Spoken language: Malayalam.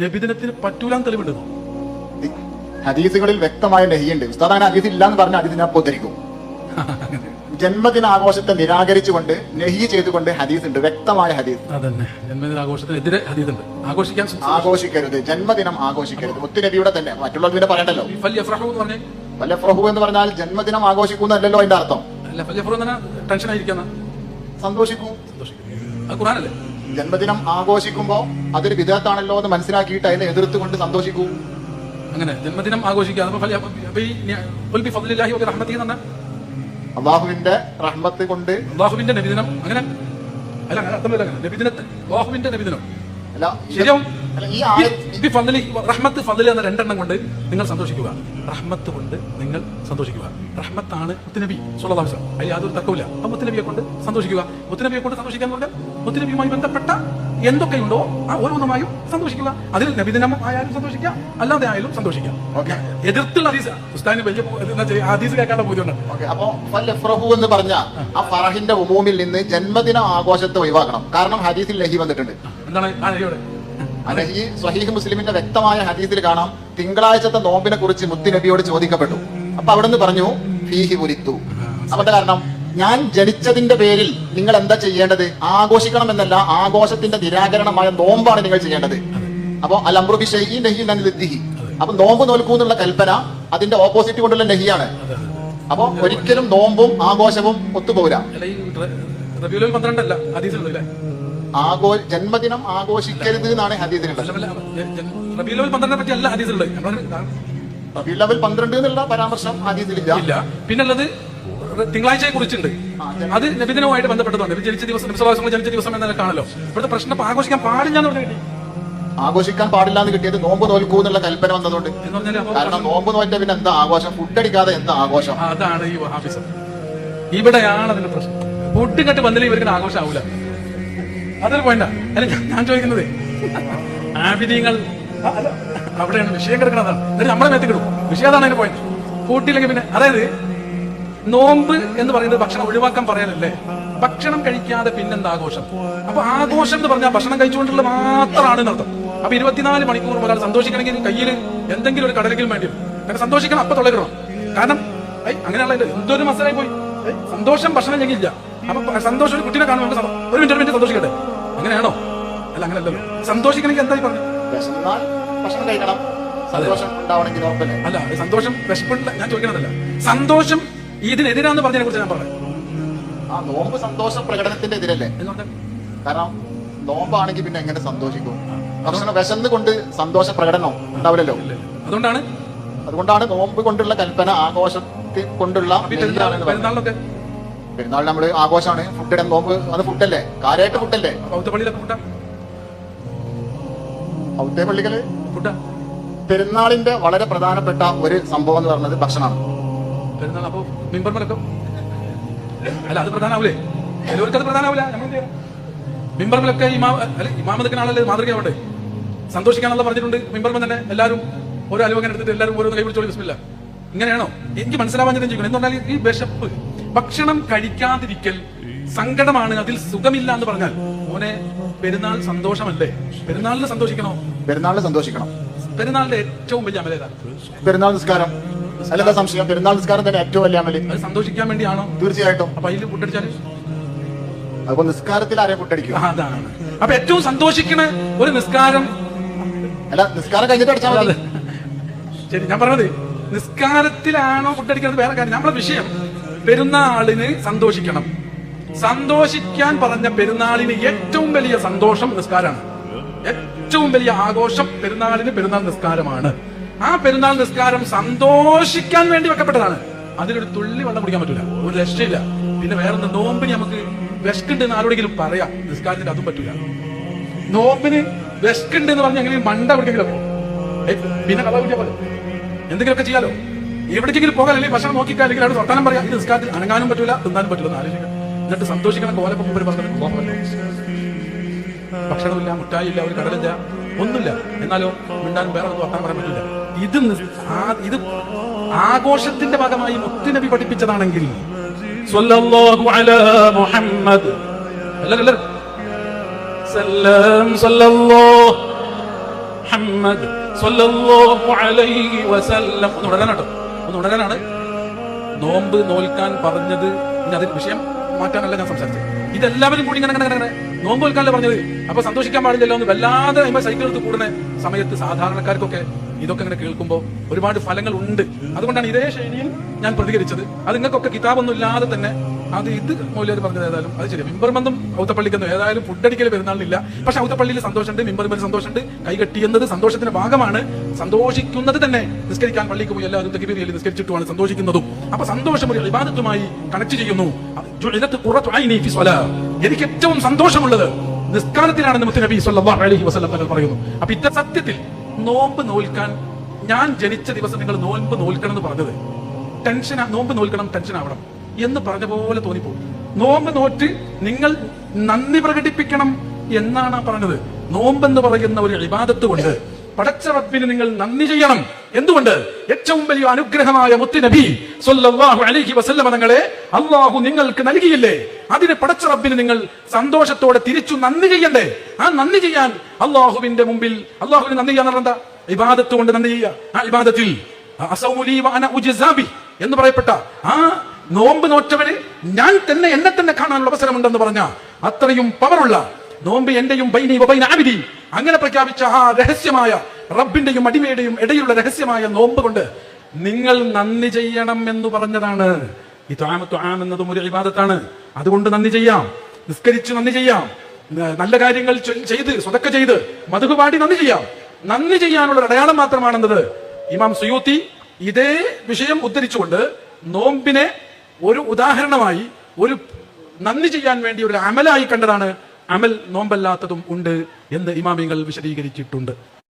നബിദിനത്തിന് പറ്റൂലാന്ന് തെളിവുണ്ടോ. ഹദീസുകളിൽ വ്യക്തമായ നെഹിയുണ്ട്. ഉസ്താദ് അങ്ങനെ ഹദീസ് ഇല്ലാന്ന് പറഞ്ഞ ഹദീസ് ഞാൻ പൊതിരിക്കും. ജന്മദിന ആഘോഷത്തെ നിരാകരിച്ചുകൊണ്ട് നെഹി ചെയ്തുകൊണ്ട് ഹദീസ് ഉണ്ട് വ്യക്തമായ ഹദീസ്. അതന്നെ. ജന്മദിന ഹദീസ് ഉണ്ട് ആഘോഷിക്കാൻ ആഘോഷിക്കരുത്. ജന്മദിനം ആഘോഷിക്കരുത്. മുത്തുനബിയുടെ തന്നെ. മറ്റുള്ളവർ പിന്നെ പറയണ്ടല്ലോ. ഫൽ യഫ്രഹു എന്ന് പറഞ്ഞാൽ ജന്മദിനം ആഘോഷിക്കുന്നല്ലോ അതിന്റെ അർത്ഥം. ടെൻഷൻ ആയിരിക്കുന്ന സന്തോഷിക്കൂ. സന്തോഷിക്കും. ഖുറാനല്ലേ ജന്മദിനം ആഘോഷിക്കുമ്പോ അതൊരു വിധത്താണല്ലോ എന്ന് മനസ്സിലാക്കിയിട്ട് അതിനെ എതിർത്തുകൊണ്ട് സന്തോഷിക്കൂ. അങ്ങനെ ജന്മദിനം ആഘോഷിക്കുക. അള്ളാഹുവിന്റെ റഹ്മത്ത് കൊണ്ട് അള്ളാഹുവിന്റെ നബിദിനം. അങ്ങനെ അല്ല അങ്ങനെ അർത്ഥമില്ല നബിദിനത്തെ അള്ളാഹുവിന്റെ നബിദിനം. അല്ല ശരിയാവും. ഈ റഹ്മത്ത് ഫദ്ലി എന്ന രണ്ടെണ്ണം കൊണ്ട് നിങ്ങൾ സന്തോഷിക്കുക. റഹ്മത്ത് കൊണ്ട് നിങ്ങൾ സന്തോഷിക്കുക. റഹ്മത്താണ് മുത്തുനബി സുല്ലാ വസ്ലം അതിൽ യാതൊരു തക്കവില്ല അപ്പൊ മുത്തുനബിയെ കൊണ്ട് സന്തോഷിക്കുക. മുത്തുനബിയെ കൊണ്ട് സന്തോഷിക്കാൻ എന്ന് പറഞ്ഞാൽ മുത്തുനബിയുമായി ബന്ധപ്പെട്ട എന്തൊക്കെയുണ്ടോ ആ ഓരോന്നുമായും സന്തോഷിക്കുക. അതിൽ നബിദിനം ആയാലും സന്തോഷിക്കുക. അല്ലാതെ ആയാലും സന്തോഷിക്കുക. ഓക്കെ. എതിർത്തുള്ള ഹദീസ്. ഉസ്താദിന് വലിയ ഹദീസ് കേൾക്കാനുള്ള ബോധ്യമുണ്ട്. ഓക്കെ അപ്പോ ഫൽ യഫ്റഹു എന്ന് പറഞ്ഞ ആ ഫറഹിന്റെ ഉമൂമിൽ നിന്ന് ജന്മദിന ആഘോഷത്തെ ഒഴിവാക്കണം. കാരണം ഹദീസിൽ ലഹി വന്നിട്ടുണ്ട്. എന്താണ് ആ നബിയോടെ ആ ഈ സ്വഹീഹ് മുസ്ലിമിന്റെ വ്യക്തമായ ഹദീസിൽ കാണാം തിങ്കളാഴ്ചത്തെ നോമ്പിനെ കുറിച്ച് മുത്തുനബിയോട് ചോദിക്കപ്പെട്ടു. അപ്പൊ അവിടെ നിന്ന് പറഞ്ഞു ഫീഹി ഉരിത്തു അവന്റെ കാരണം ഞാൻ ജനിച്ചതിന്റെ പേരിൽ നിങ്ങൾ എന്താ ചെയ്യേണ്ടത്? ആഘോഷിക്കണം എന്നല്ല ആഘോഷത്തിന്റെ നിരാകരണമായ നോമ്പാണ് നിങ്ങൾ ചെയ്യേണ്ടത്. അപ്പൊ അൽ അമ്രു ബി ഷൈഇൻ നഹ്യുൻ അനിൽ ദിഹി. അപ്പൊ നോമ്പ് നോൽക്കൂ എന്നുള്ള കൽപ്പന അതിന്റെ ഓപ്പോസിറ്റ് കൊണ്ടുള്ള നെഹിയാണ്. അപ്പൊ ഒരിക്കലും നോമ്പും ആഘോഷവും ഒത്തുപോകില്ല. ആഘോ ജന്മദിനം ആഘോഷിക്കരുത് എന്നാണ് അല്ല, അല്ല, പന്ത്രണ്ടിനെ പറ്റി അല്ല ഹദീസിലുള്ളത്. അവൽ പന്ത്രണ്ട് എന്നുള്ള പരാമർശം ഹദീസിലില്ല. ഇല്ല. പിന്നുള്ളത് തിങ്കളാഴ്ചയെ കുറിച്ചുണ്ട്. അത് നബിദിനവുമായിട്ട് ബന്ധപ്പെട്ടതാണ്. നബി ജനിച്ച ദിവസം അലൈഹി ജനിച്ച ദിവസം കാണല്ലോ ഇവിടുത്തെ പ്രശ്നം ആഘോഷിക്കാൻ പാടില്ല എന്ന് പറഞ്ഞു ആഘോഷിക്കാൻ പാടില്ല എന്ന് കിട്ടിയത് നോമ്പ് നോൽക്കൂ എന്നുള്ള കൽപ്പന വന്നതുകൊണ്ട്. കാരണം നോമ്പ് നോറ്റ പിന്നെ എന്താ ആഘോഷം? ഫുഡ് അടിക്കാതെ എന്താ ആഘോഷം? അതാണ് ഈ ഓഫീസർ ഇവിടെയാണ് അതിന്റെ പ്രശ്നം. ഫുഡ് കട്ട് വന്നില്ല ഇവർക്ക് ആഘോഷം ആവൂല അതൊരു പോയിന്റാ അല്ല ഞാൻ- ചോദിക്കുന്നത് ആഭിനയങ്ങൾ അവിടെയാണ് വിഷയം കിടക്കുന്നതാണ് എന്നിട്ട് നമ്മളെ മേത്ത് വിഷയം അതാണ് അതിന്റെ പോയിന്റ് കൂട്ടിയില്ലെങ്കിൽ പിന്നെ അതായത് നോമ്പ് എന്ന് പറയുന്നത് ഭക്ഷണം ഒഴിവാക്കാൻ പറയാനല്ലേ? ഭക്ഷണം കഴിക്കാതെ പിന്നെന്താ ആഘോഷം? അപ്പൊ ആഘോഷം എന്ന് പറഞ്ഞാൽ ഭക്ഷണം കഴിച്ചുകൊണ്ടുള്ള മാത്രമാണ് എന്നർത്ഥം. അപ്പൊ ഇരുപത്തിനാല് മണിക്കൂർ ഒരാൾ സന്തോഷിക്കണമെങ്കിൽ കയ്യിൽ എന്തെങ്കിലും ഒരു കടലെങ്കിലും വേണ്ടി കാരണം സന്തോഷിക്കണം അപ്പൊ തൊള്ളയിടണം കാരണം അങ്ങനെയുള്ള എന്തൊരു മസാലായി പോയി. സന്തോഷം ഭക്ഷണം ഞെങ്ങില്ല അപ്പൊ സന്തോഷം ഒരു കുട്ടീനെ കാണുമ്പോൾ ഒരു മിനിറ്റ് ഒരു മിനിറ്റ് സന്തോഷിക്കട്ടെ? അങ്ങനെയാണോ? അല്ല അങ്ങനെയല്ലല്ലോ സന്തോഷിക്കണമെങ്കിൽ എന്തായി പറഞ്ഞു? ഭക്ഷണം കഴിക്കണം. സന്തോഷം ഉണ്ടാവണമെങ്കിൽ അല്ല സന്തോഷം വിശപ്പില്ല ഞാൻ ചോദിക്കണതല്ല. സന്തോഷം ഇതിനെതിരാന്ന് പറഞ്ഞതിനെ കുറിച്ച് ഞാൻ പറഞ്ഞു ആ നോമ്പ് സന്തോഷ പ്രകടനത്തിന്റെ എതിരല്ലേ? കാരണം നോമ്പാണെങ്കിൽ പിന്നെ എങ്ങനെ സന്തോഷിക്കും? ഭക്ഷണം വിശന്ന് കൊണ്ട് സന്തോഷ പ്രകടനം ഉണ്ടാവില്ലല്ലോ. അതുകൊണ്ടാണ്? അതുകൊണ്ടാണ് നോമ്പ് കൊണ്ടുള്ള കൽപ്പന ആഘോഷത്തിൽ കൊണ്ടുള്ള ഈ പെരുന്നാൾ നമ്മൾ ആഘോഷമാണ്. ഫുഡ് ഇടാൻ നോമ്പ് അത് ഫുഡല്ലേ കാര്യമായിട്ട് ഫുഡല്ലേ ഔത്തേ പള്ളികൾ? പെരുന്നാളിന്റെ വളരെ പ്രധാനപ്പെട്ട ഒരു സംഭവം എന്ന് പറയുന്നത് ഭക്ഷണമാണ്. പെരുന്നാൾ അപ്പൊ മിമ്പർമലൊക്കെ അല്ല അത് പ്രധാനാവൂലേ? ചിലവർക്ക് അത് പ്രധാനാവൂല. നമ്മൾ മിമ്പർമലൊക്കെ ഇമാ അല്ല ഇമാമ നിൽക്കുന്ന ആളല്ലേ മാതൃകയാവട്ടെ? സന്തോഷിക്കാനുള്ള പറഞ്ഞിട്ടുണ്ട് മിമ്പർമൻ തന്നെ എല്ലാവരും. ഓരോ അലുവങ്ങനെ എടുത്തിട്ട് എല്ലാവരും ഓരോന്ന് കൈ പിടിച്ചോളി ബിസ്മില്ല ഇങ്ങനെയാണോ? എനിക്ക് മനസ്സിലാവാൻ ഞാൻ ചോദിക്കണം എന്തുകൊണ്ടാൽ ഈ വിശപ്പ്? ഭക്ഷണം കഴിക്കാതിരിക്കൽ സങ്കടമാണ് അതിൽ സുഖമില്ല എന്ന് പറഞ്ഞാൽ. മോനെ പെരുന്നാൾ സന്തോഷമല്ലേ? പെരുന്നാളിന് സന്തോഷിക്കണോ? പെരുന്നാളിന് സന്തോഷിക്കണം. പെരുന്നാളിന്റെ ഏറ്റവും വലിയ അമലേതാണ് പെരുന്നാൾ നിസ്കാരം. അല്ലാതെ സംശയം? പെരുന്നാൾ നിസ്കാരം തന്നെ ഏറ്റവും വലിയ അമലി. അത് സന്തോഷിക്കാൻ വേണ്ടിയാണോ? തീർച്ചയായിട്ടും. അപ്പൊ അതിൽ ഫുഡടിച്ചാൽ അപ്പൊ നിസ്കാരത്തിൽ ആരെയും കുട്ടടിക്കും അതാണ്. അപ്പൊ ഏറ്റവും സന്തോഷിക്കണ ഒരു നിസ്കാരം അല്ല നിസ്കാരം കഴിഞ്ഞിട്ട് അടിച്ചാൽ മതി. ശരി ഞാൻ പറഞ്ഞത് നിസ്കാരത്തിലാണോ കുട്ടടിക്കുന്നത് വേറെ കാര്യം നമ്മളെ വിഷയം. പെരുന്നാളിന് സന്തോഷിക്കണം. സന്തോഷിക്കാൻ പറഞ്ഞ പെരുന്നാളിന് ഏറ്റവും വലിയ സന്തോഷം നിസ്കാരമാണ്. ഏറ്റവും വലിയ ആഘോഷം പെരുന്നാളിന് പെരുന്നാൾ നിസ്കാരമാണ്. ആ പെരുന്നാൾ നിസ്കാരം സന്തോഷിക്കാൻ വേണ്ടി വെക്കപ്പെട്ടതാണ്. അതിലൊരു തുള്ളി വെള്ളം കുടിക്കാൻ പറ്റൂല. ഒരു രക്ഷയില്ല. പിന്നെ വേറെ നോമ്പിന് നമുക്ക് വിശക്കുണ്ടെന്ന് ആരോടെങ്കിലും പറയാം. നിസ്കാരത്തിന് അതും പറ്റൂല. നോമ്പിന് വിശക്കുണ്ട് എന്ന് പറഞ്ഞ് മണ്ട കുടിക്കെങ്കിലും പിന്നെ കഥ കുടിക്കാൻ എന്തെങ്കിലുമൊക്കെ ചെയ്യാലോ? എവിടേക്കെങ്കിലും പോകാൻ അല്ലെങ്കിൽ ഭക്ഷണം നോക്കിക്കാൻ അല്ലെങ്കിൽ അവിടെ വർത്താനം പറയാം? ഇത് നിസ്കാരത്തിൽ അനങ്ങാനും പറ്റില്ല തിന്നാനും പറ്റില്ല എന്ന് ആലോചിക്കാം എന്നിട്ട് സന്തോഷിക്കണം കോലപ്പം മുമ്പ് പറഞ്ഞു പോകാൻ ഭക്ഷണമില്ല മുട്ടായില്ല ഒരു കടലില്ല ഒന്നുമില്ല. എന്നാലോ മിണ്ടാനും വേറെ ഒന്നും വർത്താനം പറയാൻ പറ്റില്ല ഇത് ഇത് ആഘോഷത്തിന്റെ ഭാഗമായി മുത്തുനബി പഠിപ്പിച്ചതാണെങ്കിൽ മുഹമ്മദ്. മുഹമ്മദ് ഒന്ന് ഉടനാണ് നോമ്പ് നോൽക്കാൻ പറഞ്ഞത്. ഇനി വിഷയം മാറ്റാനല്ല ഞാൻ സംസാരിച്ചത്. ഇതെല്ലാവരും കൂടി ഇങ്ങനെ ഇങ്ങനെ നോമ്പ് നോൽക്കാനല്ല പറഞ്ഞത്? അപ്പൊ സന്തോഷിക്കാൻ പാടില്ലല്ലോ എന്ന് വല്ലാതെ അതിന്മേൽ സൈക്കിൾ എടുത്ത് കൂടുന്ന സമയത്ത് സാധാരണക്കാർക്കൊക്കെ ഇതൊക്കെ ഇങ്ങനെ കേൾക്കുമ്പോൾ ഒരുപാട് ഫലങ്ങൾ ഉണ്ട്. അതുകൊണ്ടാണ് ഇതേ ശൈലിയിൽ ഞാൻ പ്രതികരിച്ചത്. അത് നിങ്ങൾക്കൊക്കെ കിതാബൊന്നും ഇല്ലാതെ തന്നെ അത് ഇത് മൂല്യം പറഞ്ഞത് ഏതായാലും അത് ശരി മിമ്പർ ബന്ധം ഔത്തപ്പള്ളിക്കൊന്നും ഏതായാലും ഫുഡടിക്കൽ പെരുന്നാളിനില്ല. പക്ഷെ ഔത്തപ്പള്ളിയിൽ സന്തോഷമുണ്ട് മിമ്പർ സന്തോഷമുണ്ട്. കൈകെട്ടിയെന്നത് സന്തോഷത്തിന്റെ ഭാഗമാണ്. സന്തോഷിക്കുന്നത് തന്നെ നിസ്കരിക്കാൻ പള്ളിക്ക് പോയി എല്ലാവരും തെക്കിപ്പേരിയിൽ നിസ്കരിച്ചിട്ടുമാണ് സന്തോഷിക്കുന്നതും. അപ്പൊ സന്തോഷം ഒരു ഇബാദത്തുമായി കണക്ട് ചെയ്യുന്നു. എനിക്ക് ഏറ്റവും സന്തോഷമുള്ളത് നിസ്കാരത്തിലാണെന്ന് മുത്തു നബി സല്ലല്ലാഹു അലൈഹി വസല്ലം തങ്ങൾ പറയുന്നു. അപ്പൊ ഇത്ത സത്യത്തിൽ നോമ്പ് നോൽക്കാൻ ഞാൻ ജനിച്ച ദിവസം നിങ്ങൾ നോമ്പ് നോൽക്കണം എന്ന് പറഞ്ഞത്. ടെൻഷൻ നോമ്പ് നോൽക്കണം ടെൻഷൻ ആവണം എന്ന് പറഞ്ഞ പോലെ തോന്നിപ്പോകും. നോമ്പ് നോറ്റ് നിങ്ങൾ നന്ദി പ്രകടിപ്പിക്കണം എന്നാണ് പറഞ്ഞത്. നോമ്പ് എന്ന് പറയുന്ന ഒരു ഇബാദത്ത് കൊണ്ട് പടച്ച റബ്ബിന് നിങ്ങൾ നന്ദി ചെയ്യണം. എന്തുകൊണ്ട്? ഏറ്റവും വലിയ അനുഗ്രഹമായ മുത്തി നബി സല്ലല്ലാഹു അലൈഹി വസല്ലമ തങ്ങളെ അള്ളാഹു നിങ്ങൾക്ക് നൽകിയില്ലേ? അതിന് പടച്ച റബ്ബിന് നിങ്ങൾ സന്തോഷത്തോടെ തിരിച്ചു നന്ദി ചെയ്യണ്ടേ? ആ നന്ദി ചെയ്യാൻ അള്ളാഹുവിന്റെ മുമ്പിൽ അള്ളാഹുവിന് നന്ദി ചെയ്യാൻ എന്താ? ഇബാദത്ത് കൊണ്ട് നന്ദി ചെയ്യുക. ആ ഇബാദത്തിൽ എന്ന് പറയപ്പെട്ട ആ നോമ്പ് നോറ്റവര് ഞാൻ തന്നെ എന്നെ തന്നെ കാണാനുള്ള അവസരമുണ്ടെന്ന് പറഞ്ഞ അത്രയും പവറുള്ള നോമ്പ് എന്റെയും ബൈനി അങ്ങനെ പ്രഖ്യാപിച്ച ആ രഹസ്യമായ റബ്ബിന്റെയും അടിമയുടെയും ഇടയിലുള്ള രഹസ്യമായ നോമ്പ് കൊണ്ട് നിങ്ങൾ നന്ദി ചെയ്യണം എന്ന് പറഞ്ഞതാണ്. ഈ ത്വാമത്തു ആം എന്നതും ഒരു ഇബാദത്താണ്. അതുകൊണ്ട് നന്ദി ചെയ്യാം. നിസ്കരിച്ച് നന്ദി ചെയ്യാം. നല്ല കാര്യങ്ങൾ ചെയ്ത് സ്വതക്ക ചെയ്ത് മധുപാടി പാടി നന്ദി ചെയ്യാം. നന്ദി ചെയ്യാനുള്ള അടയാളം മാത്രമാണെന്നത് ഇമാം സുയൂത്തി ഇതേ വിഷയം ഉദ്ധരിച്ചുകൊണ്ട് നോമ്പിനെ ഒരു ഉദാഹരണമായി ഒരു നന്ദി ചെയ്യാൻ വേണ്ടി ഒരു അമലായി കണ്ടതാണ് അമൽ നോമ്പല്ലാത്തതും ഉണ്ട് എന്ന് ഇമാമിങ്ങൾ വിശദീകരിച്ചിട്ടുണ്ട്.